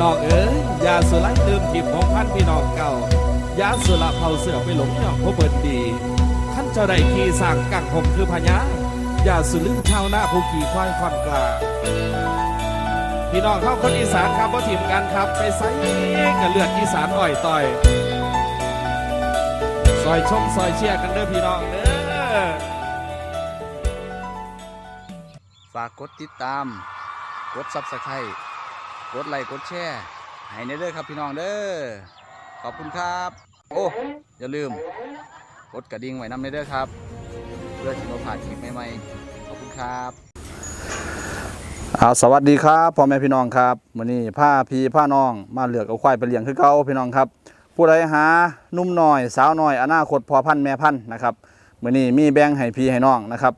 น้องเอ๋ยยาสุไลลืมทิพของพันพี่น้องเก่ายาสุละเผาเสือไปหลงย่องพบเบิดดีท่านเจ้าได้ขี่สร้างกังผมคือพญายาสุลืมชาวนาผู้ขี่ควายความกลาพี่น้องเข้าคนอีสานครับว่าทีมกันครับไปไซกับเลือดอีสานอ่อยต่อยซอยชมซอยเชียร์กันเด้อพี่น้องเด้อฝากกดติดตาม กดซับสไครต์ กดไลค์กดแชร์ให้ในเด้อครับพี่น้องเด้อขอบคุณครับ โอ้อย่าลืม กดกระดิ่งไว้นำในเด้อครับ เพื่อที่เราผ่านคลิปใหม่ๆขอบคุณครับเอาสวัสดีครับพ่อแม่พี่น้องครับมื้อนี้ผ้าพีผ้าน้องมาเหลือกเอาควายไปเลี้ยงคือเก่าพี่น้องครับ ผู้ใดหาหนุ่มหน้อย สาวหน้อยอนาคตพอพันแม่พันนะครับมื้อนี้มีแบ่งให้พี่ให้น้องนะครับ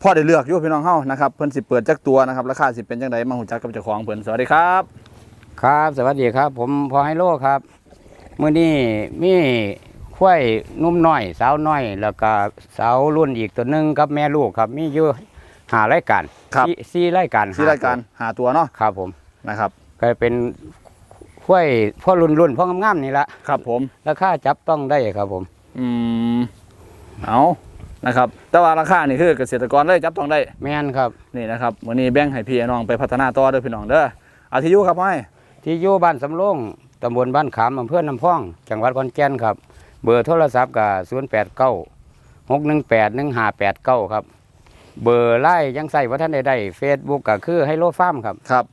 พ่อได้เลือกอยู่พี่น้องเฮานะครับเพิ่นสิเปิดจักตัวนะครับราคาสิเป็นจังไดมาหูจักกับเจ้าของเพิ่นสวัสดีครับ ครับ สวัสดีครับ ผมพอให้โลครับมื้อนี้มีควายนุ่มน้อย สาวน้อย แล้วก็สาวรุ่นอีกตัวหนึงกับแม่ลูกครับ มีอยู่หารายการครับ สี่สี่รายการที่รายการหาตัวเนาะครับผมนะครับก็เป็นควายพ่อรุ่นรุ่นพ่องามๆนี่ละครับผมราคาจับต้องได้ครับผม อืมเอา นะครับ แต่ว่าราคานี่คือเกษตรกรเลยจับต้องได้ แม่นครับนี่นะครับมื้อนี้แบ่งให้พี่ให้น้องไปพัฒนาต่อเด้อพี่น้องเด้อเอาที่อยู่ครับให้ที่อยู่บ้านสำโรงตำบลบ้านขามอำเภอน้ำพอง จังหวัดขอนแก่นครับ เบอร์โทรศัพท์ก็089 618 1589ครับ เบอร์ไล่ยังใส่ว่าท่านใดๆเฟซบุ๊กก็คือให้โลฟาร์มครับ ครับ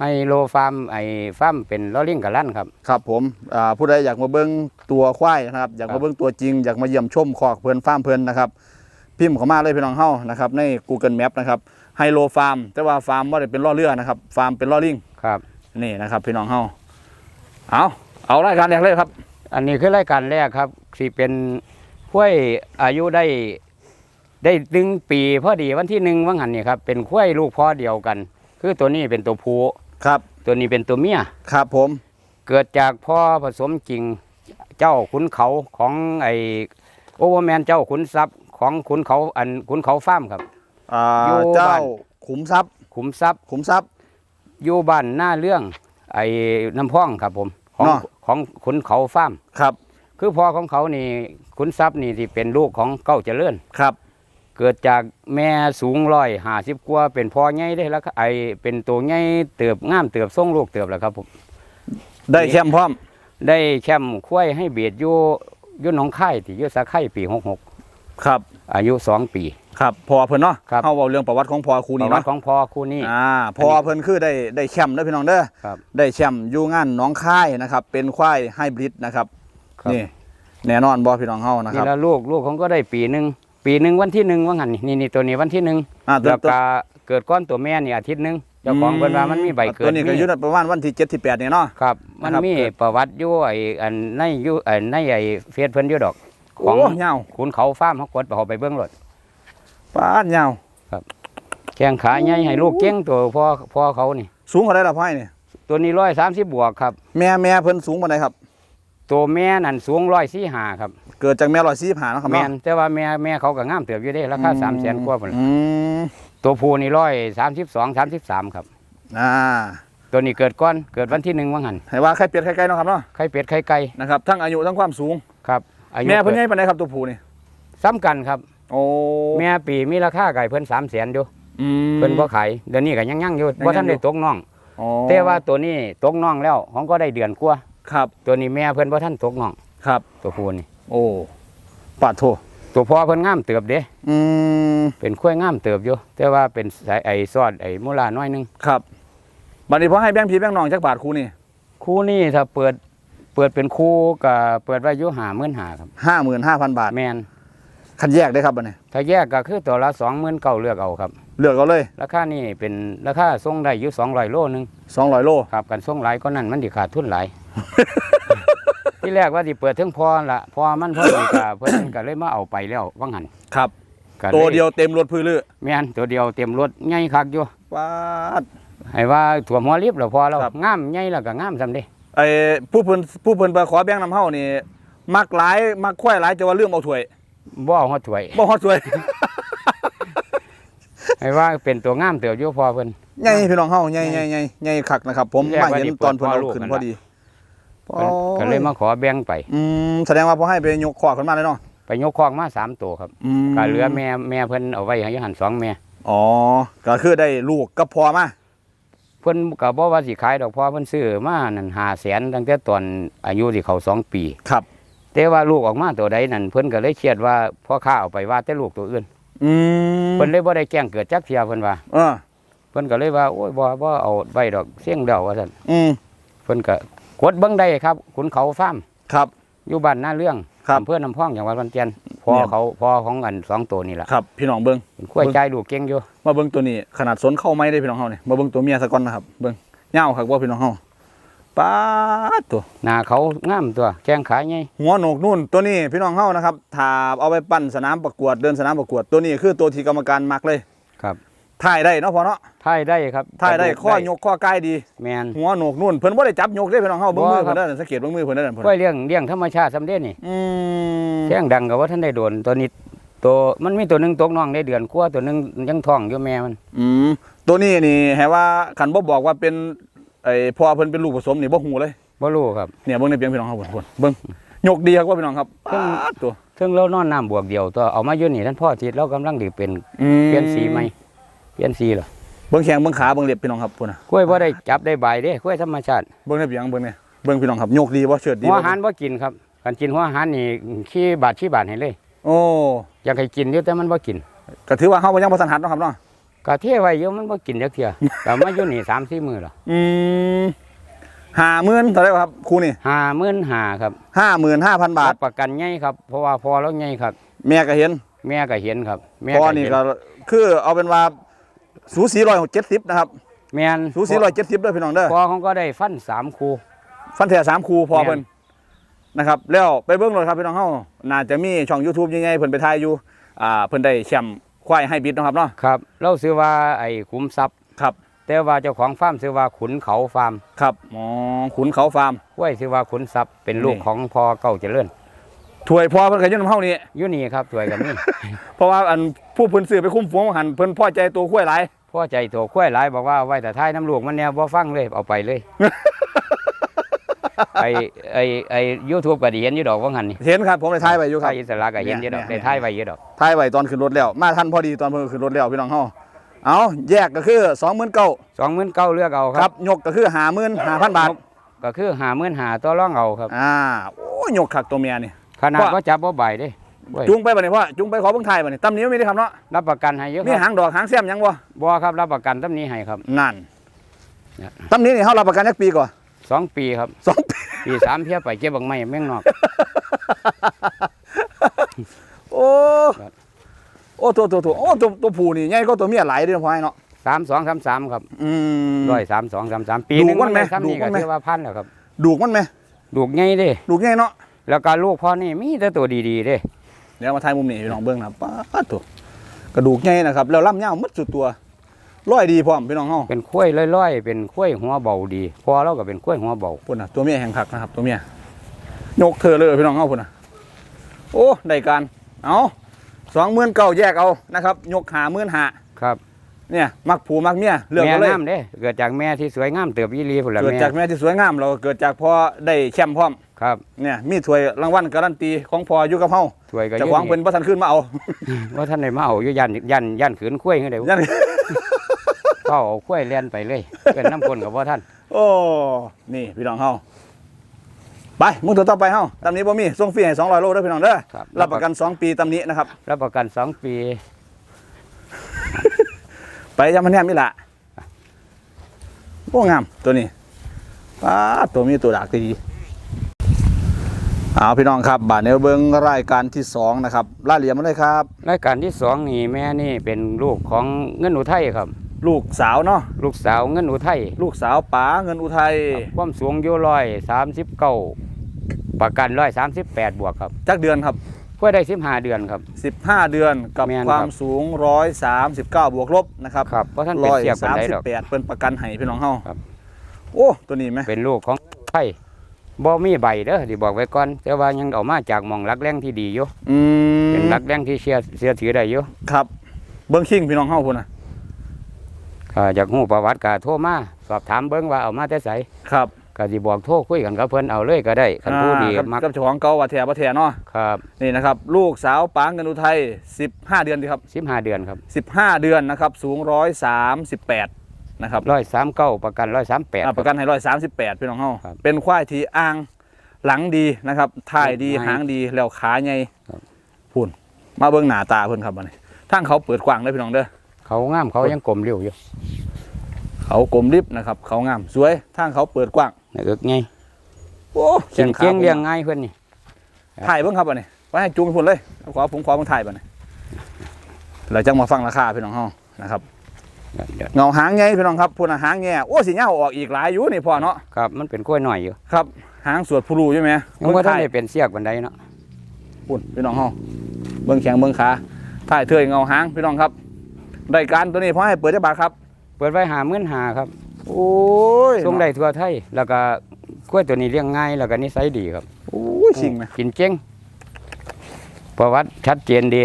ให้โลฟาร์มไอ้ฟาร์มเป็นล้อเลิงกับลั่นครับครับผมอ่าผู้ใดอยากมาเบิ่งตัวควายนะครับ อยากครัมาบเบิ่งตัวจริง อยากมาเยี่ยมชมคอกเพิ่นฟาร์มเพิ่นนะครับ พิมพ์เข้ามาเลยพี่น้องเฮานะครับใน Google Map นะครับไฮโลฟาร์มแต่ว่าฟาร์มบ่ได้เป็นล้อเรือนะครับฟาร์มเป็นล้อลิงครับนี่นะครับ พี่น้องเฮาเอาเอารายการแรกเลยครับ อันนี้คือรายการแรกครับที่เป็นข้วยอายุได้ได้หนึ่งปีพอดีวันที่หนึ่งว่างหันนี่ครับเป็นข้วยลูกพ่อเดียวกัน คือตัวนี้เป็นตัวผู้ ครับ ตัวนี้เป็นตัวเมียครับผม เกิดจากพ่อผสมจริงเจ้าขุนเขาของไอโอเวอร์แมนเจ้าขุนทรัพย์ของขุนเขาอันขุนเขาฟาร์มครับอ่าอยู่เจ้าบ้าน ขุมทรัพย์ ขุมทรัพย์ขุมทรัพย์ อยู่บ้านหน้าเรื่อง ไอ้น้ำพ่องครับผมของเนาะ ของขุนเขาฟาร์มครับคือพ่อของเขานี่ขุนทรัพย์นี่ที่เป็นลูกของเก้าเจริญ ครับ เกิดจากแม่สูงร้อยห้าสิบกว่าเป็นพ่อใหญ่ได้แล้วก็ไอเป็นตัวใหญ่เติบงามเติบส่งลูกเติบแล้วครับผมได้แคมพร้อม ได้แคมป์คุ้ยให้เบียดอยู่อยุ่หนองค่ายที่อยุ่สาไข่ปีหกหกครับ อายุสองปี ครับพอเพิ่นเนาะครับเฮาเว้าเรื่องประวัติของพ่อครูปนี่ระวัเนาะติของพ่อคู่นี้อ่าพอเพิ่นคือได้ได้แชมป์เด้อพี่น้องเด้อครับได้แชมป์อยู่งานหน้องค่ายนะครับ เป็นควายไฮบริดนะครับครับนี่แน่นอนบ่พี่น้องเฮานะคนี่รับละลูกลูกของก็ได้ปีหนึ่ง ปีหนึ่งวันที่หนึ่งว่างันนี่นี่นี่ตัวนี้วันที่หนึ่งอ่าตัวแล้วก็เกิดก้อนตัวแม่นี่อาทิตย์หนึ่งเจ้าของเพิ่นว่ามันมีใบเกิดตัวนี้ก็มี อยู่ประมาณวันที่7ที่8นี่เนาะ ครับ มันนะครับมีเกิด ประวัติอยู่ไอ้อันในอยู่ไอ้ในไอ้เฟซเพิ่นอยู่ดอก ขโอ้องยาวขุนเขาฟาร์มเขากดไปเอาไปเบื้องรถปาดยาวแข้งขาใหญ่ให้ลูกเก่งตัวพ่อพ่อเขานี่ สูงกว่าได้ละพ่อยนี่ตัวนี้ร้อยสามสิบบวกครับ แม่แม่เพิ่นสูงปานใดครับ ตัวแม่นั่นสูงร้อยสี่หาครับ เกิดจากแม่145เนาะครับแม่เนาะนแต่ว่าแม่แม่เขาก็งามเติบอยู่ได้ราคาสามแสนกว่าพุ่นอืมตัวผู้นี่ร้อยสามสิบสองสามสิบสามครับ อ่าตัวนี้เกิดก้อนเกิดวันที่หนึ่งว่างหันให้ว่าไข่เป็ดไข่ไก่เนาะครับเนาะไข่เป็ดไข่ไก่นะครับทั้งอายุทั้งความสูง ครับอายุแม่เพิ่นใหกิญ่ดปานใดครับตัวผู้นี่ซ้ำกันครับ โอ้แม่ปีมีราคาไก่เพิ่นสามแสนอยู่อืม เพิ่นบ่ขายเดี๋ยวนี้ก็ยังยังอยู่ยังว่าท่านอยู่ได้ตกน้อง อ๋อแต่ว่าตัวนี้ตกน้องแล้วของก็ได้เดือนกว่า ครับ ตัวนี้แม่เพิ่นบ่ท่านตกน้องครับ ตัวผู้นี่โอ้ปาดโทตัวพ่อเพิ่นงามเติบเด้อืมเป็นข้วยงามเติบอยู่แต่ว่าเป็นสายไอ้ซอดไอ้มูลาน้อยหนึงครับบัดนี้พอให้แบงค์พี่แบงค์น้องจักบาทครูนี่คู่นี้ถ้าเปิดเปิดเป็นคู่ก็เปิดไว้อยู่หาหมื่นหาครับห้าหมื่นห้าพันบาทแมนคันแยกได้ครับบัดนี้ถ้าแยกก็คือตัวละสองหมื่นเก้าเลือกเอาครับ เลือกเอาเลย ราคานี่เป็นราคาส่งได้อยู่สองร้อยโลหนึงสองร้อยโลครับกันส่งหลายก็นั่นมันดิขาดทุนหลาย ที่แรกว่าสิเปิดเทิงพอละพอมันพอดีกะเพิ่นก็เลยมาเอาไปแล้วว่างหันครับก็ลตัวเดียวเต็มรถพื้นเลือแม่นตัวเดียวเต็มรถใหญ่คักอยู่ปาด ให้ว่าถั่วหัวรีบแล้วพอแล้วครับ งามใหญ่แล้วก็งามซำเด้ไอ้ผู้เพิ่นผู้เพิ่นไปขอแบงค์นำเฮานี่มักหลายมักควายหลายจะว่าลืมเอาถ้วยบ่เอาฮอดถ้วย บ่ฮอดถ้วย ให้ว่าเป็นตัวงามเติบอยู่พอเพิ่น ใหญ่พี่น้องเฮาใหญ่ใหญ่ใหญ่ใหญ่คักนะครับ ผมแยกมาไว้เห็นนี่ตอนเพิ่นเปิดเอาพ่อขึ้นลูกพอดีเพิ่น ก็เลยมาขอแบ่งไป อืมแสดงว่าพอให้ไปยกขวาขึ้นมาเลยเนาะไปยกคลองมาสามตัวครับอืมก็เหลือแม่แม่เพิ่นเอาไว้ให้อยู่หันสองแม่อ๋อก็คือได้ลูกกับพอมาเพิ่นก็บ่ว่าสิขายดอกเพราะเพิ่นซื้อมานั่น5แสนตั้งแต่ตอนอายุที่เขาสองปีครับ แต่ว่าลูกออกมาตัวใดนั่นเพิ่นก็เลยเครียดว่าพ่อข้าเอาไปว่าแต่ลูกตัวอื่นอืมเพิ่นเลยบ่ได้แจ้งเกิดจักเที่ยเพิ่นว่าเออเพิ่นก็เลยว่าโอ้ยบ่บ่เอาไว้ดอกเสี่ยงเดาว่าซั่นอืมเพิ่นก็ กดเบิ่งได้ครับขุนเขาฟาร์มครับ อยู่บ้านหน้าเรื่องครับอำเภอน้ำพองจังหวัดขอนแก่นพ่อเนี่ย เขาพ่อของอันสองตัวนี่ล่ะครับ พี่น้องเบิ่งเป็นขั้วใจลูกเก่งอยู่มาเบิ่งตัวนี้ขนาดสนเข้าไม้ได้พี่น้องเฮานี่มาเบิ่งตัวเมียซะก่อนนะครับเบิ่งยาวครับว่าพี่น้องเฮาป๊าดตัว หน้าเขางามตัวแข้งขาใหญ่หัวโหนกนู่นตัวนี้พี่น้องเฮานะครับถ้าเอาไปปั้นสนามประกวดเดินสนามประกวดตัวนี้คือตัวที่กรรมการมักเลยครับ ถ่ายได้เนาะพอเนาะถ่ายได้ครับถ่ายได้ข้อยกข้อกายดี แมนหัวโหนกนู่นเพิ่นบ่ได้จับยกเด้พี่น้องเฮาเบิ่งมือบ่ครัเพิ่บนเด้อสังเกตเบิ่งมือเพิ่นเด้อเพิ่นกล้วยเลี้ยงเลี้ยงธรรมชาติสำเร็จนี่อืมแข้งดังกับว่าท่านได้โดนตัวนี้ตัวมันมีตัวหนึงตกน้องได้เดือนกว่าตัวหนึงยังท้องอยู่แม่มัน อืมตัวนี้นี่แฮว่าคันบ่บอกว่าเป็นไอ้พ่อเพิ่นเป็นลูกผสมนี่บ่ฮู้เลยบ่รู้ครับเนี่ยเบิ่งในเพียงพี่น้องเฮาเพิ่นเพิ่นเบิ่งยกดีครับว่าพี่น้องครับป๊าดตัวซึ่งเรานอนน้ำบวกเดียวตัวเอามาอยู่นี่ท่านพ่อทิศเรากำลังดีเป็นอืมเปลี่ยนสีใหม่ เปลี่ยนสีเหรอเบิ่งแข้งเบิ่งขาเบิ่งเล็บพี่น้องครับพุ่นน่ะกล้วยบ่ได้จับได้ใบเด้กล้วยธรรมชาติเบิ่งในเพียงเบิ่งเนี่ยเบิ่งพี่น้องครับยกดีบ่เชิดดีหัวบ่อาหารบ่กินครับการกินหัวอาหารนี่ขี้บาดขี้บาดให้เลย โอ้อยากให้กินอยู่แต่มันบ่กินก็ถือว่าเฮาบ่ยังบ่ทันหัดเนาะครับเนาะกะเทไว้อยู่มันบ่กินจักเที่ยแต่มาอยู่นี่3-4มื้อแล้วอืม50,000เท่าไหร่ครับครูนี่55,000ครับ55,000บาทรับประกันใหญ่ครับเพราะว่าพอแล้วใหญ่ครับ แม่ก็เห็น แม่ก็เห็นครับแม่พ่อก็นี่เห็นก็คือเอาเป็นว่า สูสี170นะครับแม่นสูสี170เด้อพี่น้องเด้อพอเขาก็ได้ฟันสามคู่ฟันแท้สามครูพอแม่นเพิ่นนะครับแล้วไปเบิ่งเลยครับพี่น้องเฮาน่าจะมีช่อง YouTube ใหญ่ๆเพิ่นไปถ่ายอยู่อ่าเพิ่นได้แชมป์ควายให้บิดเนาะครับเนาะครับเราซื้อว่าไอ้ขุมทรัพย์ครับ แต่ว่าเจ้าของฟาร์มซื้อว่าขุนเขาฟาร์มครับอ๋อขุนเขาฟาร์มกล้วยซื้อว่าขุนทรัพย์เป็นลูกนี่ของพ่อเก่าเจริญถวยพอเพิ่นก็อยู่นำเฮานี่อยู่นี่ครับสวยกับนี่เพราะว่าอัน ผู้เพิ่นซื้อไปคุ้มฝูงหันเพิ่นพอใจตัวควายหลาย พ่อใจโตกล้วยหลายบอกว่าเอาไว้แต่ท้ายน้ำลูกมันเนี่ยบ่ฟังเลยเอาไปเลย ไอ้ไอ้ไอ้ยูทูบก็ได้เห็นอยู่ดอกว่างั้นนี่เห็นครับผมได้ถ่ายไว้อยู่คไทรับยอิสระก็เห็นอยู่ดอกเนี่ย ได้ท้ายไว้อยู่ดอกถ่ายไว้ตอนขึ้นรถแล้ว มาทันพอดีตอนเพิ่นขึ้นรถแล้วพี่น้องเฮาเอาแยกก็คือ29,000สองหมื่นเก้าเลือกเอาคครัรับบ ยกก็คือ55,000บาท ก็คือหาหมื่นหาตัวร่องเอาครับ อ่า โอ้ยยกคักตัวเมียนี่ ขนาดว่าก็จับบ่ใบเด้ เว้ยจุงไปบัดนี้พ่อจุงไปขอเบิ่งถ่ายบัดนี้ตำนี้มีได้ครับเนาะรับประกันให้เยอะมีคหารับงดอกหางแซมหยังบ่บ่ครับรับประกันตำนี้ให้ครับนั่นเนี่ยตำนี้นี่เฮารับประกันจักปีก่อนสองปีครับ สองปี ปีสามเพียไปเก็บบังไม้แม่งนอก โอ้ ครับ โอ้ตัวตัวตัวโอ้ตัวตัวผู้นี่ใหญ่ก็ตัวเมียหลายเด้อพ่อไอ้เนาะสามสองสามสามครับอืม ร้อยสามสองสามสามปีดูหนึงมันไหมได้ซ้ำนี่ดูมัก็นไหม ถือว่าพันแล้วครับดูกมันไหมลูกใหญ่เด้ดูกใหญ่เนาะแล้วก็ลูกพ่อนี่มีแต่ตัวดีๆเด้ เดี๋ยวมาถ่ายมุมนี้พี่น้องเบิ่งนะป้าดตัวกระดูกใหญ่นะครับแล้วลำยาวหมัดสุดตัวร้อยดีพร้อมพี่น้องเฮาเป็นข้วยล่อยๆ เป็นข้วยหัวเบาดี พอเราก็เป็นข้วยหัวเบาพุ่นน่ะตัวเมียแห่งคักนะครับ ตัวเมียยกเธอเลยพี่น้องเฮาพุ่นน่ะโอ้ได้การเอาสองหมื่นเก้าแยกเอานะครับ ยกหาหมื่นหาครับเนี่ยมักผูมักเมียเลือกแม่เอาเลยงามเด้เกิดจากแม่ที่สวยงามเติบยี่ลีพุ่นละเกิดแม่จากแม่ที่สวยงามเราก็เกิดจากพ่อได้แชมป์พร้อม ครับเนี่ยมีถ้วยรางวัลการันตีของพ่ออยู่กับเฮาสวยก็อเจะยู่ขวางนี่เพิ่นบ่ทันขึ้นมาเอาว่าท่านได้มาเอาอยู่ยันยันยันขืนข้วยให้ได้ยันก็เอาข้วยเลียนไปเลยเกินน้ำคนกับว่าท่าน โอ้ นี่พี่น้องเฮา ไปมึงตัวต่อไปเฮาตำนี้บ่มีส่งฟรีให้200 โลเด้อพี่น้องเด้อครับ รับประกัน 2 ปีตำนี้นะครับ รับประกันสองปีไปยามมันแนมนี่ล่ะโอ้งามตัวนี้ป้าดตัวมีตัวดากดี เอาพี่น้องครับบาดเนวเบิ่งรายการที่สองนะครับรายละเอียดมาเลยครับ รายการที่สองนี่แม่นี่เป็นลูกของเงินอุทัยครับ ลูกสาวเนาะลูกสาวเงินอุทัยลูกสาวป๋าเงินอุทัยความสูงอยู่ร้อยสามสิบเก้าประกันร้อยสามสิบแปดบวกครับจักเดือนครับเพื่อได้สิบห้าเดือนครับ15เดือนกับแม่นควาครัมบสูง139บวกลบนะครับครับเพราะท่านเป็นร้อยเสียบคนสามใดสิบดอก แปดเป็นประกันให้พี่น้องเฮาครับ โอ้ตัวนี้ไหมเป็นลูกของไทย บ่มีใบเด้อที่บอกไว้ก่อน แต่ว่ายังเอามาจากหมองรักแรงที่ดีอยู่อืมเป็นรักแรงที่เชื่อเชื่อถือได้อยู่ครับ เบิ้งคิงพี่น้องเฮาพุ่นน่ะคเอ่ออยากฮู้ประวัติก็โทรมาสอบถามเบิ่งว่าเอามาแต่ไสครับ ก็สิบอกโทรคุยกันกับเพิ่นเอาเลยก็ได้คันผู้ดีอ่ากับมักกับเจ้าของเก่าว่าแท้บ่แท้เนาะครับนี่นะครับ ลูกสาวปางเงินอุทัย15 เดือนดีครับ15เดือนครับ15 เดือนนะครับ สูง 138 นะครับ139ประกันอ่า138ประกันให้138พี่น้องเฮาครับเป็นควายที่อ่างหลังดีนะครับถ่ายดีง่ายหางดีแล้วขาใหญ่ครับพูนมาเบิ่งหน้าตาเพิ่นครับบัดนี้ทางเขาเปิดกว้างเด้อพี่น้องเด้อเขางามเขายังกลมเรียวอยู่เขากลมริบนะครับ เขางามสวยทางเขาเปิดกว้างในเอิกไงโอ้เก่งขาเก่งเลี้ยงง่ายเพิ่นนี่ ถ่ายเบิ่งครับบัดนี้ไว้ให้จูงพุ่นเลยเอาขอผมขอเบิ่งถ่ายบัดนี้เราจะมาฟังราคาพี่น้องเฮานะครับ เดี๋ยวเงาหางใหญ่พี่น้องครับพุ่นน่ะหางแง่โอ้สิเหย้าออกอีกหลายอยู่นี่พ่อเนาะครับมันเป็นกล้วยหน่อยอยู่ครับหางสวดผู้รู้ใช่ไหมยังบ่ทันถ่ายได้เป็นเสียกบันไดเนาะพุ่นพี่น้องเฮาเบิ่งแขงเบิ่งขาถ่ายเทยเงาหางพี่น้องครับรายการตัวนี้พ่อให้เปิดจะบาทครับ เปิดไว้หามื่นหาครับโอ้ยส่งได้ทั่วไทย แล้วก็กล้วยตัวนี้เลี้ยงง่ายแล้วก็นิสัยดีครับโอ้ยสิ่งไหมกินเก่งประวัติชัดเจนดี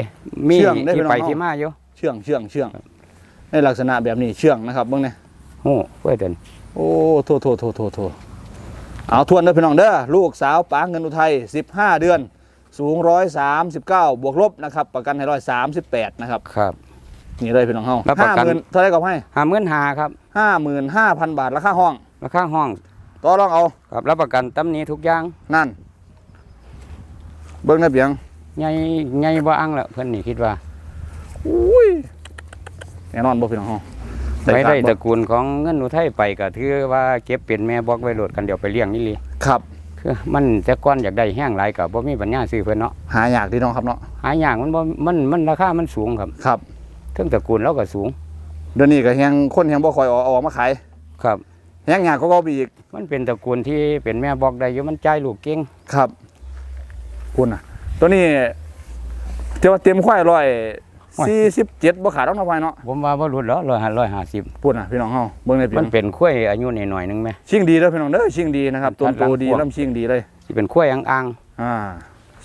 มีเชื่องได้ที่พี่น้องไปเนาะที่มาอยู่เชื่องเชื่องเชื่อง ในลักษณะแบบนี้เชื่องนะครับเบิ่งเนี่ยโอ้กล้วยตัวนี้โอ้โทโทโทโทโทเอาทวนเด้อพี่น้องเด้อลูกสาวปางเงินอุทัย15 เดือน สูง 139 บวกลบนะครับประกันให้138 นะครับครับนี่เลยพี่น้องเฮารับประห้ากัน หมื่นเท่าไหรก็ให้หามื่นหาครับห้าหมื่นห้าพันบาทราคาห้องราคาห้องต่อรองเอาครับรับประกันตำหนี้ทุกอย่างนั่น เบิ้งได้เพียง ใหญ่ใหญ่บ่อังละเพิ่นนี่คิดว่าอุ้ย แน่นอนบ่พี่น้องเฮาไปได้การบ่ตระกูลของเงินอุทัยไปก็ถือว่าเก็บเป็นแม่บอกไว้โหลดกันเดี๋ยวไปเลี้ยงนี่ลีครับคือมันแต่ก่อนอยากได้แห้งหลายก็บ่มีปัญญาซื้อเพิ่นเนาะหายากที่น้องครับเนาะหายากมันบ่มันมันราคามันสูงครับครับเทิงตระกูลเราก็สูงเดี๋ยวนี้ก็แฮงคนแฮงบ่ค่อยเอาออกมาขายครับแฮงยากก็ก็ไปอีก มันเป็นตระกูลที่เป็นแม่บอกได้อยู่มันจ่ายลูกเก่งครับคุณน่ะ ตัวนี้เทว่าเต็มควายร้อย สี่สิบเจ็ดบ่ขาดต้องทำไมเนาะผมว่าบ่หลุดแล้วร้อยห้าร้อยห้าสิบพูดน่ะพี่น้องเฮาเบิ่งได้เพียมังนเป็นข้วยอายุหน่อยๆนึงไหมชิงดีเด้อพี่น้องเด้อชิงดีนะครับตัตัววหลังโตดีพ่วงลำชิงดีเลยที่เป็นข้วยอ่างอ่า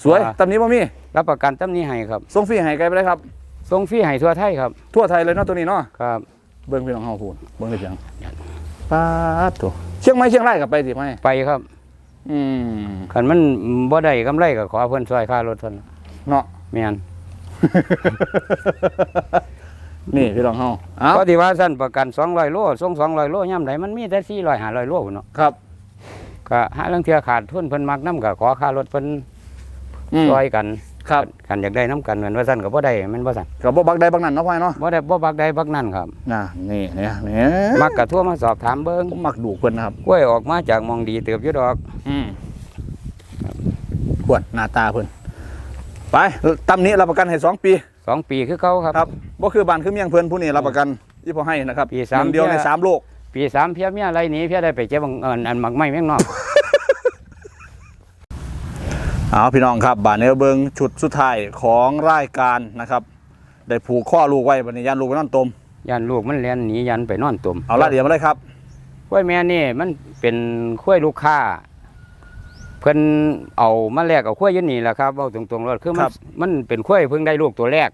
สวยว่าตำนี้บ่มีๆรับประกันตำหนี้ให้ครับส่งฟรีให้ไกลไปเลยครับส่งฟรีให้ทั่วไทยครับทั่วไทยเลยเนาะตัวนี้เนาะครับเบิ่งพี่น้องเฮาพูดเบิ่งได้เพียงป๊าดโถเชียงใหม่เชียงรายก็ไปสิไหมไปครับ อืมคันมันบ่ได้กำไรก็ขอเพิ่นช่วยค่ารถเพิ่นเนาะแม่น นี่พี่น้องเฮาเอ้าเพราะที่ว่าสั้นประกัน200โลส่ง200โลยามใดมันมีแต่400 500โลพุ่นเนาะครับก็หาลางเทื่อขาดทุนเพิ่นมักนํก็ขอค่ารถเพิ่นอืมช่วยกันครับกันอยากได้น้กันเหมือนว่าสั้นก็บ่ได้แม่นบ่สั้นก็บ่บักใดบักนั้นเนาะพ่อยเนาะบ่ได้บ่บักใดบักนั่นครับน่ะนี่เนี่ยนี่มักกะทั่วมาสอบถามเบิ่งผมมักดูเพิ่นนะครับกล้วยออกมาจากหมองดีเติบอยู่ดอกอืมขวดหน้าตาเพิ่น ไปตำนี้รับประกันให้สองปีสองปีคือเก่าครับครับบ่คือบ้านคือเมียงเพิ่นผู้นี้รับประกันที่พอให้นะครับปีสามหนึ่งเดียวในเที่ยสามโลก ปีสามเพียเมียอะไรหนี้เพียได้ไปเจ็บบังเอิญอันหมักไม่แม่งนอกเอาพี่น้องครับบาทนี้เบิงชุดสุดท้ายของรายการนะครับ ได้ผูกข้อลูกไว้บัดนี้ยันลูกไว้นอนตมยันลูกมันเลียนหนียันไปนอนตุ่มเอาละเดี๋ยวมาเลยครับกล้วยแม่นี่มันเป็นกล้วยลูกค้า เพิ่นเอามาแลกเอากล้วยอยันนี่แหละครับเอาตรงๆเลยคือคมัรันบ มันเป็นกล้วยเพิ่งได้ลูกตัวแรก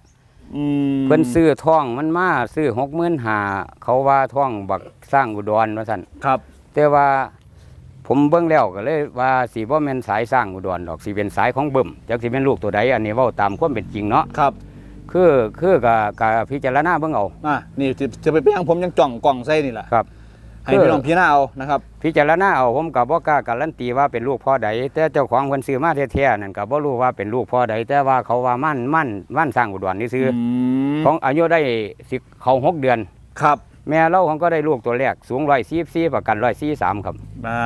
อืมเพิ่นซื้อท่องมันมาซื้อหกหมื่นหาเขาว่าท่องบักสร้างอุดรว่าสั่นครับ แต่ว่าผมเบิ่งแล้วก็เลยว่าสีบ่แม่นสายสร้างอุดรดอกสีเป็นสายของเบิ่มจักสิเป็นลูกตัวใดอันนี้เว้าตามความเป็นจริงเนาะครับคือคือกับกับพิจารณาเบิ่งเอา อะนี่จะจะไปเปียงผมยังจ่องกล่องใส่นี่แหละครับ ให้พี่น้องพี่น้าเอานะครับพิจารณาเอาผมกับบ่กล้าการันตีว่าเป็นลูกพ่อใดแต่เจ้าของเพิ่นซื้อมาแท้ๆนั่นก็บ่รู้ว่าเป็นลูกพ่อใดแต่ว่าเขาว่ามั่นมั่นมั่นสร้างอุดรนี่ซื้ออมของอายุได้สิเขาหกเดือนครับ แม่เราของก็ได้ลูกตัวแรกสูง144ประกัน143ครับอ่า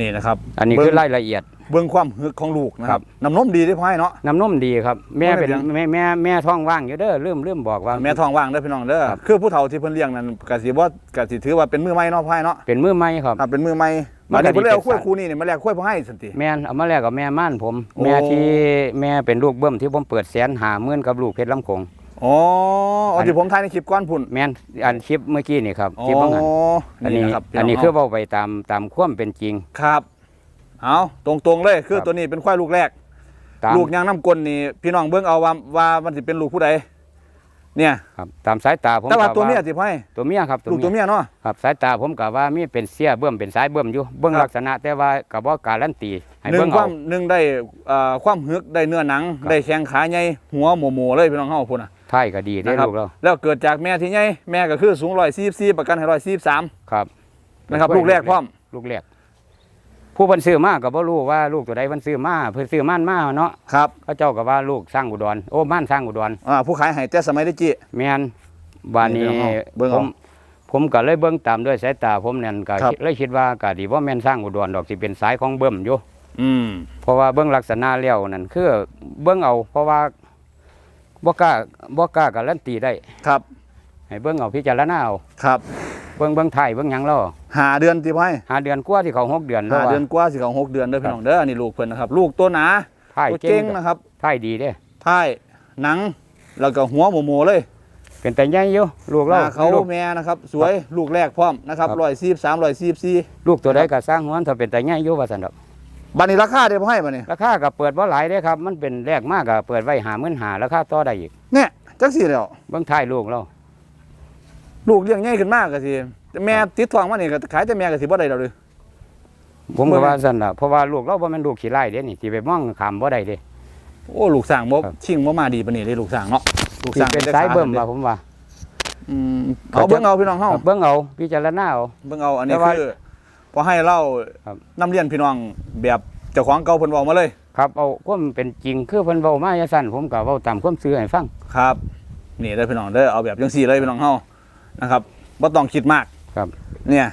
นี่นะครับอันนี้เบิ่งคือรายละเอียด เบื้องความฮึกของลูกนะคครัรับบน้ำนมดีได้พ่อให้เนาะน้ำนมดีครับ แม่เป็นว่าได้เลี้ยงแม่แม่แม่ท้องว่างอยู่เด้อลืมลืมบอกว่าแม่ท้องว่างเด้อพี่น้องเด้อครับคือผู้เฒ่าที่เพิ่นเลี้ยงนั่นก็สิบ่ก็สิถือว่าเป็นมือใหม่เนาะพ่อให้เนาะเป็นมือใหม่ครับอ่าเป็นมือใหม่มับัดนก็นี้เพิ่นเลยเอาดีข้วยเป็นสัตว์คู่นี่นี่มาแลกข้วยพ่อให้สันติแม่นเอามาแลกกับแม่ม่านผมโอ้แม่ที่แม่เป็นลูกเบิ้มที่ผมเปิดแสนหาเมื่นกับลูกเพชรลำโขง อ๋อเอาที่ผมถ่ายในคลิปก้อนพุ่นแม่นอันคลิปเมื่อกี้นี่ครับอ๋อคลิปบางอันอันนี้นะครับพี่อันนี้งคือเว้าไปตามตามความเป็นจริงครับเอาตรงๆเลยคือครับตัวนี้เป็นควายลูกแรกตามลูกยางน้ำกลนนี่พี่น้องเบิ่งเอาว่าว่ามันสิเป็นลูกผู้ใดเนี่ยครับตามสายตาผมแต่ว่าก็ตัวเมียสิพ่อยตัวเมียครับลูกตัวเมียเนาะครับสายตาผมก็ว่ามีเป็นเสียเบิ่มเป็นสายเบิ่มอยู่เบิ่งครับลักษณะแต่ว่าก็บ่การันตีให้หนึ่เบิ่งงควาเอามหนึ่งได้เอ่อความหึกได้เนื้อหนังครับได้แข้งขาใหญ่หัวโมโมๆเลยพี่น้องเฮาพุ่นน่ะ ท้ายก็ดีได้นะครับลูกเราแล้วเกิดจากแม่ที่ใหญ่แม่ก็คือสูง144ประกันให้143ครับนะครับลูกแรกพร้อม ลูกแรกผู้เพิ่นซื้อมาก็บ่รู้ว่าลูกตัวใดเพิ่นซื้อมาเพิ่นซื้อม่านมาเนาะครับเขาเจ้าก็ว่าลูกสร้างอุดรโอ้ม่านสร้างอุดรอ่าผู้ขายให้แต่สมัยได้จิแม่นบ้านนี้นี่เบิ่งผเอามผมก็เลยเบิ่งตามด้วยสายตาผมนั่นก็ครับเลยคิดว่าก็ดีว่าแม่นสร้างอุดรดอกสิเป็นสายของเบิ่มอยู่อืมเพราะว่าเบิ่งลักษณะแล้วนั่นคือเบิ่งเอา เพราะว่า บ่กล้าบ่กล้าการันตีได้ ครับให้เบิ่งเอาพิจารณาเอาครับเบิ่งเบิ่งไทยเบิ่งหยังแล้วหาเดือนที่พ่อยหาเดือนกว่าที่เขาหกเดือนแล้วหาว่าเดือนกว่าสิของหกเดือนเด้อพี่น้องเด้ออันนี่ลูกเพิ่นนะครับลูกตัวหนาไทยตัวเก่เก่งงนะครับไทยดีเด้ท้ายหนังแล้วก็หัวโมโมๆเลย เป็นแต่ใหญ่อยู่ลูกหเราน้าเขาลูกแม่นะครับ สวยลูกแรกพร้อมนะครับครับร้อยสี่สามร้อยสี่สี่ลูกตัวใดก็สร้างหัวถ้าเป็นแต่ใหญ่อยู่ว่าซั่นดอก บันนี้ราคาเดี๋ยวพ่อให้บันนี้ราคาก็เปิดบ่หลายเด้ครับ มันเป็นแรกมากก็เปิดไว้50,000ราคาต่อได้อีกเนี่ยจังสี่แล้วเบิ่งท้ายลูกเราลูกเลี้ยงใหญ่ขึ้นมากก็สิแต่แม่ติดทองมานี่ก็ขายแต่แม่ก็สิบ่ได้ดอกเลยผมก็ว่าซั่นล่ะเพราะว่าลูกเราบ่แม่นลูกขี้ไล่เด้นี่สิไปมองขามบ่ได้เด้โอ้ลูกสร้างบ่ครับชิงบ่มาดีปานนี้เลยลูกสร้างเนาะลูกสิสร้างเป็นแต่สายขเบิ่มด้ว่าผมว่าอืมเอาเบิ่งเอาพี่น้องเฮาครับเบิ่งเอาพิจารณาเอาเบิ่งเอาอันนี้แต่ว่าคือ พอให้เล่าครับนํเรียนพี่น้องแบบเจ้าของเก่าเพิ่นเว้ามาเลย ครับเอาความเป็นจริงคือเพิ่นเว้ามาจังซั่นผมก็เว้าตามความซื่อให้ฟัง ครับ นี่เด้อพี่น้องเด้อเอาแบบจังซี่เลยพี่น้องเฮานะครับบ่ต้องคิดมากครับ เนี่ย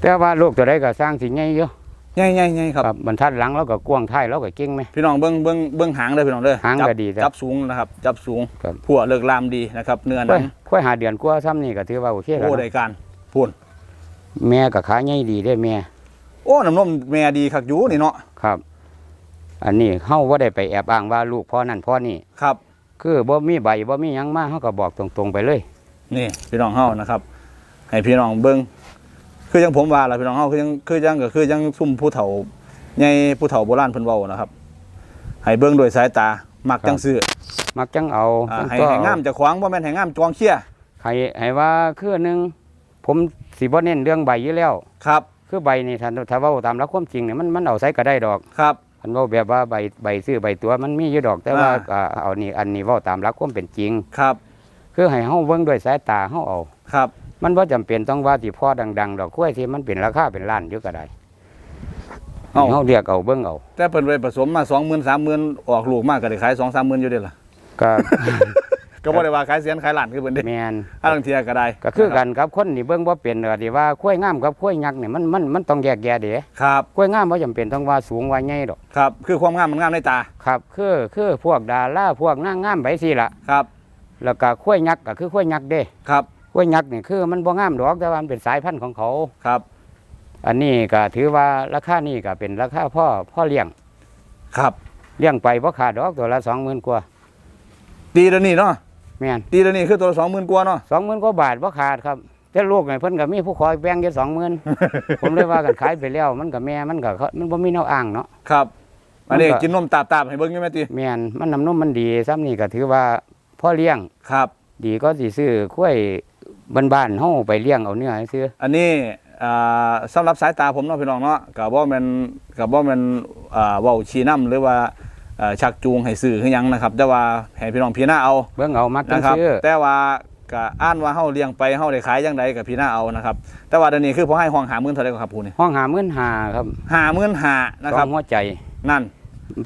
แต่ว่าลูกตัวใดก็สร้างสิใหญ่อยู่ใหญ่ๆๆครับ ครับบรรทัดหลังแล้วก็กว้างท้ายแล้วก็เก่งไหม พี่น้องเบิ้งเบิ้งเบิ้งหางเลยพี่น้องเด้อหางจับก็ดีจ้ะจับสูงนะครับ จับสูงครับ ผัวเลิกลามดีนะครับ เนื้อหค่นัอยงค่อยหาเดือนกว่าซ้ำนี่ก็ถือว่าโอเคแล้วโอ้นะได้การพูน แม่ก็ขาใหญ่ดีได้แม่ โอ้น้ำนมแม่ดีคักอยู่นี่เนาะครับ อันนี้เฮาบ่ได้ไปแอบอ้างว่าลูกพ่อนั่นพ่อนี่ครับ คือบ่มีใบบ่มีหยังมาเฮาก็บอกตรงๆไปเลย นี่พี่น้องเฮานะครับ ให้พี่น้องเบิ้งคือยังผมว่าล่ะพี่น้องเฮาคือยังคือยังก็คือยังซุ่มผู้เฒ่าใหญ่ผู้เฒ่าโบราณเพิ่นเว้านะครับ ให้เบิ้งด้วยสายตามักจังซื้อมักจังเอาอ่าผมให้ก็ให้งามเจะขวางบ่แม่นให้งามจองเคี้ย ให้ให้ว่าคือหนึงผม สิบ่เน้นเรื่องใบอยู่แล้ว ครับ คือใบนี่ถ้าถ้าเว้าตามหลักความจริงเนี่ยมันมันเอาใส่ก็ได้ดอกครับอันเว้าแบบว่าใบใบซื้อใบตัวมันมีอยู่ดอกแต่ว่าอ่าอ่าเอานี่อันนี้เว้าตามหลักความเป็นจริง ครับ คือให้เฮาเบิ่งด้วยสายตาเฮาเอา ครับ มันบ่จำเป็นต้องว่าสิพ่อดัง ๆ ดอกกล้วยที่มันเป็นราคาเป็นล้านอยู่ก็ได้เอ้าเฮาเรียกเอาเบิ่งเอาแต่เพิ่นไปผสมมา20,000 30,000ออกลูกมากก็ได้ขาย2-30,000อยู่เด้ล่ะ ก็ ก็บ่ได้ว่าขายเสียนขายล้านคือเพิ่นเด้แม่นถ้าลังเทียก็ได้ก็คือกันกับคนนี่เบิ่งบ่เป็นก็ดีว่าข้วยงามกับข้วยยักษ์นี่มันมันมันต้องแยกแยะเด้ครับข้วยงามบ่จำเป็นต้องว่าสูงว่าใหญ่ดอกครับคือความงามมันงามในตาครับคือคือพวกดาราพวกนางงามไปสิล่ะครับ แล้วก็ข้วยยักษ์ก็คือข้วยยักษ์เด้ครับข้วยยักษ์นี่คือมันบ่งามดอกแต่ว่ามันเป็นสายพันธุ์ของเขาครับอันนี้ก็ถือว่าราคานี่ก็เป็นราคาพ่อพ่อเลี้ยง ครับ เลี้ยงไปบ่ขาดดอกตัวละ20,000กว่า ตีเดี๋ยวนี้เนาะ แม่นตีเดี๋ยวนี้คือตัวสองหมื่นกว่าเนาะสองหมื่นกว่าบาทบ่ขาดครับแต่ลูกไงเพิ่นก็มีผู้คอยแบ่งอยู่สองหมื่นผมเลยว่ากันขายไปแล้วมันก็แม่มันก็มันบ่มีแนวอ้างเนาะครับอันนี้มันก็กินนมตาบตาบๆให้เบิ้งอยู่ไหมตีแม่นมันน้ำนมมันดีซ้ำนี่ก็ถือว่าพ่อเลี้ยงครับ ดีก็สิซื้อกล้วยบ้านๆเฮาไปเลี้ยงเอาเนื้อซื้ออันนี้อ่าสำหรับสายตาผมเนาะพี่น้องเนาะกับว่ามันกับว่ามันอ่าเว้าชี้นํหรือว่า อ่าชักจูงให้ซื้อคือหยังนะครับ แต่ว่าให้พี่น้องพี่หน้าเอา เบิ่งเอามักจังนะครับ ซื้อ แต่ว่าก็อ่านว่าเฮาเลี้ยงไปเฮาได้ขายจังใดกับพี่หน้าเอานะครับ แต่ว่าเดี๋ยวนี้คือพอให้ห้องหาหมื่นเท่าไหร่ก็ครับผู้นี่ห้องหามื่นหาครับหาหมื่นหานะสคอรับงหัวใจ นั่น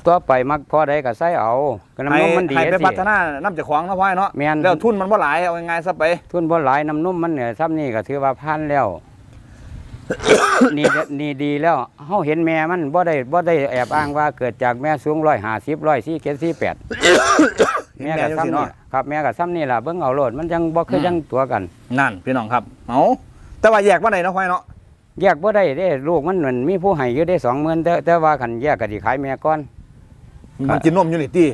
ต่อไปมักพอได้ก็ใส่เอาก็น้ำให้นมมันดีให้ไปสิพัฒนาน้ำจากของเนาะพ่อยเนาะแม่น แล้วทุนมันบ่หลายเอาง่ายๆซะไป ทุนบ่หลายน้ำนมมันเนี่ยซ้ำนี่ก็ถือว่าพันแล้ว นี่นี่ดีแล้วเฮาเห็นแม่มันบ่ได้บ่ได้แอบอ้างว่าเกิดจากแม่สูง150 147 48แม่ก็ซ้ำนี่ครับแม่ก็ซ้ำนี่ล่ะเบิ่งเอาโลดมันยังบ่คือยังตัวกัน นั่นพี่น้องครับเอาแต่ว่าแยกว่าไหนเนาะพ่อยเนาะแยกบ่ได้เด้ลูกมันมันมีผู้ให้อยู่ได้20,000แต่แต่ว่าคันแยกก็สิขายแม่ก่อนมันกินนมอยู่นี่ตี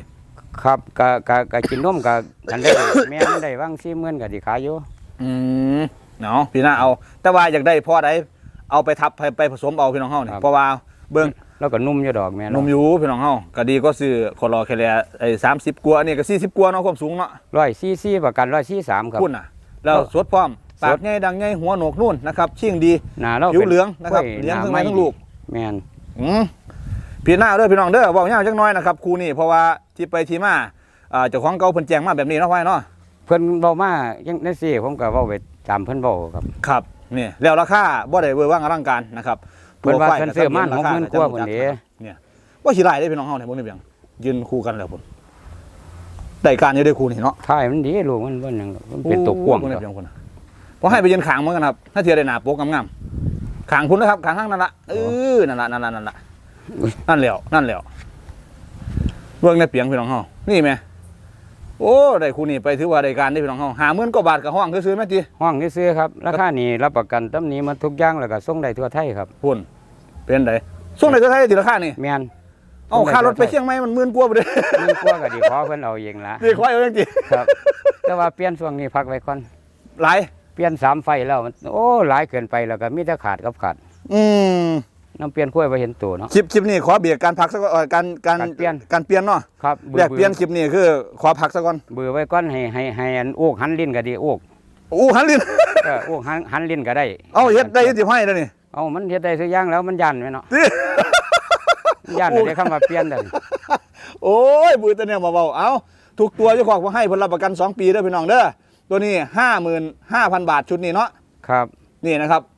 ครับก็ก็ก็กินนมก็คันได้แม่มันได้วาง40,000ก็สิขายอยู่อืมเนาะพี่น้าเอา แต่ว่าอยากได้พ่อใด เอาไปทับไปไปผสมเอาพี่น้องเฮานี่เพราะว่าเบิ่งแล้วก็นุ่มอยู่ดอกแม่นมอยู่พี่น้องเฮาก็ดีก็ซื้อคอรอแค่แลไอ้30กว่าอันนี้ก็40กว่าเนาะความสูงเนาะร้อยซี่ซี่ประกันร้อยซี่สามครับคุณน่ะ แล้วเออสดพร้อมสปาดกใหญ่ดังใหญ่หัวโหนกนู่นนะครับชิ่งดี หนาเราผิวป็นเหลืองนะครับกล้วยเลี้ยงหทั้งไม้แม่ทั้งลูก แม่นอืมพี่หน้าเด้อพี่น้องเด้อเว้ายาวจักหน้อยนะครับครูนี่เพราะว่าที่ไปที่มาอ่าเจ้าของเก่าเพิ่นแจ้งมาแบบนี้เนาะไว้เนาะเพิ่นเว้ามาจังได๋สิผมก็เว้าไปตามเพิ่นเว้าครับ ครับ นี่แล้วราคาบ่ได้เวอร์ว่างอลังการนะครับเพิ่นว่าตัวควยเพิ่นซื้อมาราค60,000กว่าพุ่นเด้เนี่ยว่าสิหลายได้อพี่น้องเฮาเนี่ยบ่ได้เบียงยืนคู่กันแล้วพุ่นได้การอยู่ได้คู่นี่เนาะท้ายมันดีลูกมันบ่หยังหรอกมันเป็นตัวกว้างโอ้คบ่รัได้บเบียงพุ่นน่ะพอให้ไปยืนขางเหมือนกันครับ ถ้าเทียได้หน้าปกงามๆขางพุ่นนะครับขางข้างนั่นละเออนั่นละนั่นละนั่นละนั่นแล้วนั่นแล้วเบิ่งในเปียงพี่น้องเฮานี่แม่ โอ้ได้คู่นี้ไปถือว่าได้การได้อพี่น้องเฮา50,000กว่าบาทกับห้องซื้อๆแม่ติห้องซื้อๆครับราคานี้รับประกันตำหนี้มาทุกอย่างแล้วก็ส่งได้ทั่วไทยครับพุ่นเป็นไดส่งในตัวไทยติราคานี่แม่นเอ้าค่ารถไปเชียงใหม่มันหมื่นกว่าบ่เด้มันกลัวก็ดีขอเพิ่นเอาเองละดีควายเอาจังติครับ แต่ว่าเปลี่ยนช่วงนี้พักไว้ก่อนหลายเปลี่ยนสามไฟแล้วมันโอ้หลายเกินไปแล้วก็มีแต่ขาดกับขาด อืม น้ำเปลี่ยนกล้วยไปเห็นตัวเนาะคลิปคลิปนี้ขอเบียกการพักสักก่อนเอ่อการการการเปลี่ยนการเปลี่ยนเนาะครับแลกเปลี่ยนคลิปนี้คือขอพักสักก่อนเบื่อไว้ก่อนให้ให้ให้อันโอกหันลิ้นก็ดีโอกอู้หันลิ้นเออโอกหันหันลิ้นก็ได้ เอาเฮ็ดได้ยี่สิบให้แล้วนี่เอามันเฮ็ดได้สักอย่างแล้วมันยันไว้เนาะติมันยันได้คำว่าเปลี่ยนได้โอ้ยบือตัวเนี่ยเบาๆเอาทุกตัวเจ้าของมาให้ผลรับประกัน 2 ปีเด้อพี่น้องเด้อตัวนี้ 55,000 บาทชุดนี้เนาะครับ นี่นะครับอ่า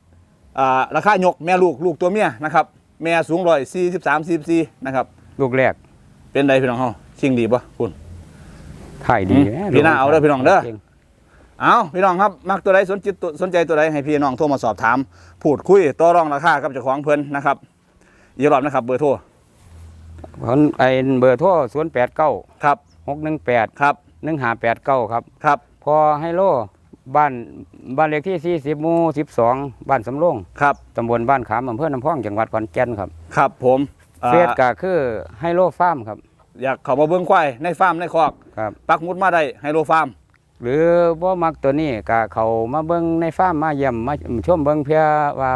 ราคายกแม่ลูกลูกตัวเมียนะครับแม่สูงร้อยสี่สิบสามสี่สี่นะครับลูกแรกเป็นไดพี่น้องเฮาชิงดีป่ะคุณถ่ายดีอืมแหมพี่น่าเอาเด้อพี่น้องเด้อก่เอาพี่น้องครับมักตัวใดสนจิตตัวสนใจตัวใดให้พี่น้องโทรมาสอบถามพูดคุยต่อรองราคากับเจ้าของเพิ่นนะครับอีกรอบนะครับ เบอร์โทรเพิ่นไอ้เบอร์โทร089ครับ618ครับ1589ครับครับ พอให้โลบ้าน บ้านเลขที่ 40หมู่12 บ้านสำโรงครับตำบลบ้านขามอำเภอน้ำพองจังหวัดขอนแก่นครับ ครับผมอ่าเฟซก็คือให้โลฟาร์มครับ อยากเข้ามาเบิ่งควายในฟาร์มในคอกครับปักหมุดมาได้ไฮโลฟาร์มหรือบ่มักตัวนี้ก็เขามาเบิ่งในฟาร์มมาเยี่ยมมาชมเบิ่งเพื่อว่า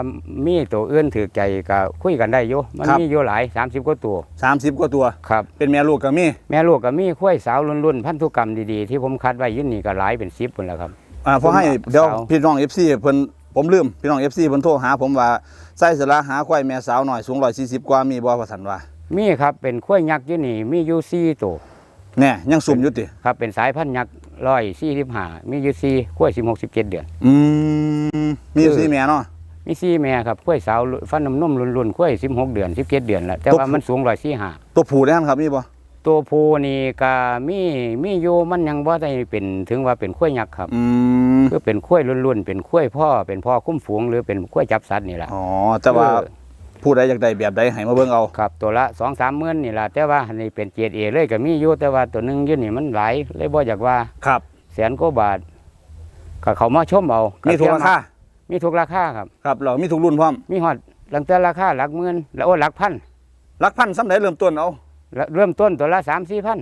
มีตัวอื่นถือใจก็คุยกันได้อยู่มันมีอยู่หลาย 30 กว่าตัว 30 กว่าตัวครับเป็นแม่ลูกก็มีแม่ลูกก็มีข้วยสาวรุ่นๆพันธุกรรมดีๆ ที่ผมคัดไว้อยุ่นนี่ก็หลายเป็น10พุ่นแล้วครับ อ่าพอให้ผมเดี๋ยวสาวพี่น้อง FC เพิ่นผมลืมพี่น้อง FC เพิ่นโทรหา ผมว่าไส้สละหาควายแม่สาวหน่อยสูง140กว่ามีบ่ว่าซั่นว่ามีครับเป็นข้วยยักษ์อยู่นี่มีอยู่สี่ตัวแน่ยังสุ่มอยู่ติครับเป็นสายพันธุ์ยักษ์ร้อยสี่สิบห้ามีอยู่สี่ข้วยสิบหกสิบเจ็ดเดือน อืมมีอยู่สี่แม่เนาะมีสี่แม่ครับข้วยสาวฟันน้ำนมรุ่นๆข้วยสิบหกเดือนสิบเจ็ดเดือนแล้วแต่ว่ามันสูงร้อยสี่ห้าตัวผู้ได้ครับมีบ่ ตัวผู้นี่ก็มีมีอยู่มันยังว่าได้เป็นถึงว่าเป็นข้วยยักษ์ครับ อืมคือเป็นข้วยรุ่นๆเป็นข้วยพ่อเป็นพ่อคุ้มฝูงหรือเป็นข้วยจับสัตว์นี่แหละ อ๋อแต่ว่าเออผู้ใดอยากได้แบบใดให้มาเบิ่งเอา ครับตัวละสองสามหมื่นนี่แหละแต่ว่าอันนี้เป็นเกียรเอเลยก็มีอยู่แต่ว่าตัวหนึงอยื่นี่มันหลายเลยบ่อยากว่าครับ แสนกว่าบาทก็เขามาชมเอามีมีทุกราคามีทุกราคาครับ ครับเรามีทุกรุ่นพร้อมมีฮอดตั้งแต่ราคาหลักหมื่นแล้วโอ้หลักพันหลักพันสำาใดเริ่มต้นเอา แล้วเริ่มต้นตัวละสามสี่พัน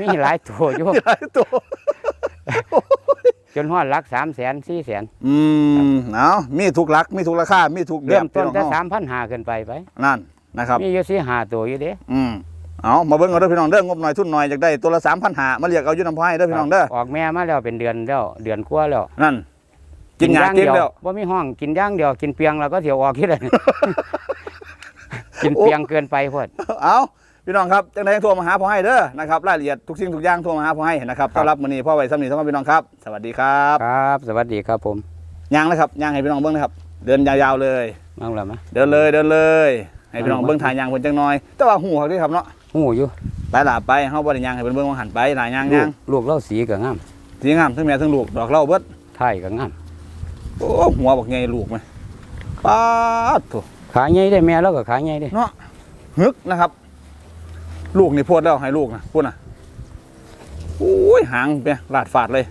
มีหลายตัวอยู่หลายตัวจนฮอดหลักสามแสนสี่แสนอืมเอามีทุกหลักมีทุกราคามีทุกแบเริ่บมต้นพี่แต่องสามพันหาขึ้นไปไปนั่นนะครับ มีอยู่สี่หาตัวอยู่เด้อืมเอามาเบิ่งเอาเด้อพี่น้องเด้องบหน่อยทุนหน่อยอยากได้ตัวละ3,500มาเรียกเอาอยู่น้ำพายเด้อพี่น้องเด้อออกแม่มาแล้วเป็นเดือนแล้วเดือนกว่าแล้วนั่นกินหญ้าอย่างเก่งเดีแล้วยวว่ามีห้องกินอย่างเดียวกินเปียงแล้วก็เถียวออกที่เลย กินเปียงเกินไปพอดเอาพี่น้องครับจังไดโทรมาหาพ่อให้เด้อนะครับรายละเอียดทุกสิ่งทุกอย่างโทรมาหาพ่อให้นะครับครับต้อนรับมื้อนี้พ่อไว้สำนีทั้งพี่น้องครับ สวัสดีครับครับ สวัสดีครับผมย่างนะครับย่างให้พี่น้องเบิ่งนะครับ เดินยาวๆเลยมาแล้วมะเดินเลยเดินเลย ให้พี่น้องเอามาเบิ่งทางยางเพิ่นจังน้อย แต่ว่าหูเขาด้วยครับเนาะหูอยู่ไปหลาไปเฮาบ่ได้ย่างให้เพิ่นเบิ่งว่าหันไปหลายย่างลูย่ากงลูกเล่าสีก็งามสีงามทั้งแม่ทั้งลูกดอกเหล้าเบิดไถ่ก็งามโอ้หัวบักใหญ่ลูกไหมป๊าดโถ ขาใหญ่ได้แม่แล้วก็ขาใหญ่ได้เนาะฮึกนะครับ ลูกนี่พวดแล้วให้ลูกนะพูดนะโอ้ยหางเปียลาดฝาดเลย